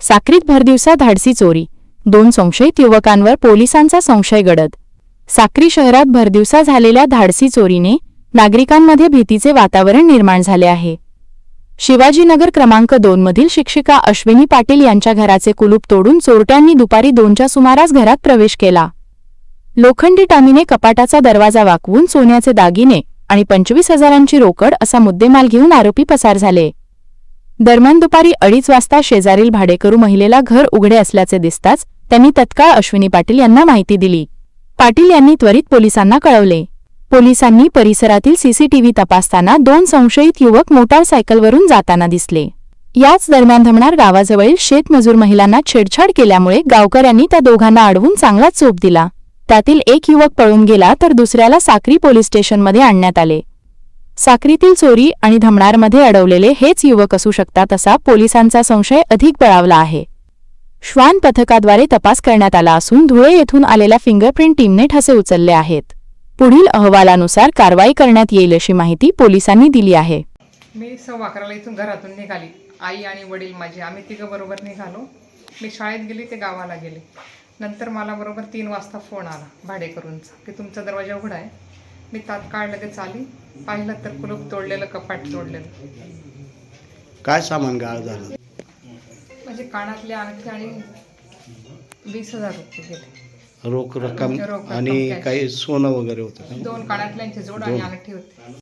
साक्रीत भरदिवसा धाडसी चोरी. दोन संशयित युवकांवर पोलिसांचा संशय गडद. साक्री शहरात भरदिवसा झालेल्या धाडसी चोरीने नागरिकांमध्ये भीतीचे वातावरण निर्माण झाले आहे. शिवाजीनगर क्रमांक दोनमधील शिक्षिका अश्विनी पाटील यांच्या घराचे कुलूप तोडून चोरट्यांनी दुपारी दोनच्या सुमारास घरात प्रवेश केला. लोखंडी टामीने कपाटाचा दरवाजा वाकवून सोन्याचे दागिने आणि पंचवीस हजारांची रोकड असा मुद्देमाल घेऊन आरोपी पसार झाले. दरम्यान दुपारी अडीच वाजता शेजारील भाडेकरू महिलेला घर उघडे असल्याचे दिसताच त्यांनी तत्काळ अश्विनी पाटील यांना माहिती दिली. पाटील यांनी त्वरित पोलिसांना कळवले. पोलिसांनी परिसरातील सीसीटीव्ही तपासताना दोन संशयित युवक मोटारसायकलवरून जाताना दिसले. याच दरम्यान धमणार गावाजवळील शेतमजूर महिलांना छेडछाड केल्यामुळे गावकऱ्यांनी त्या दोघांना अडवून चांगलाच चोप दिला. त्यातील एक युवक पळून गेला तर दुसऱ्याला साक्री पोलीस स्टेशनमध्ये आणण्यात आले. साक्रीतील चोरी आणि धमणारमध्ये अडवलेले हेच युवक असू शकतात असा पोलिसांचा संशय अधिक बळावला आहे. श्वान पथकाद्वारे तपास करण्यात आला असून धुळे येथून आलेल्या फिंगरप्रिंट टीमने ठसे उचलले आहेत. पुढील अहवालानुसार कारवाई करण्यात येईल अशी माहिती पोलिसांनी दिली आहे. मी सव्वा अकराला इथून घरातून निघाली. आई आणि वडील माझे आम्ही तिघं बरोबर निघालो. मी शाळेत गेली ते गावाला गेले. नंतर मला बरोबर तीन वाजता फोन आला भाडेकरूंचा की तुमचा दरवाजा उघडा आहे. मी तात्काळ लगेच आली पाहिलं तर कुलूप तोडलेलं कपाट तोडलेलं. काय सामान गाळ झालं? म्हणजे कानातले अंगठी आणि वीस हजार रुपये गेले. रोख रक्कम रोख रक्कम आणि cash. काही सोनं वगैरे होतं का? दोन कानातल्यांची जोड आणि अंगठी होती.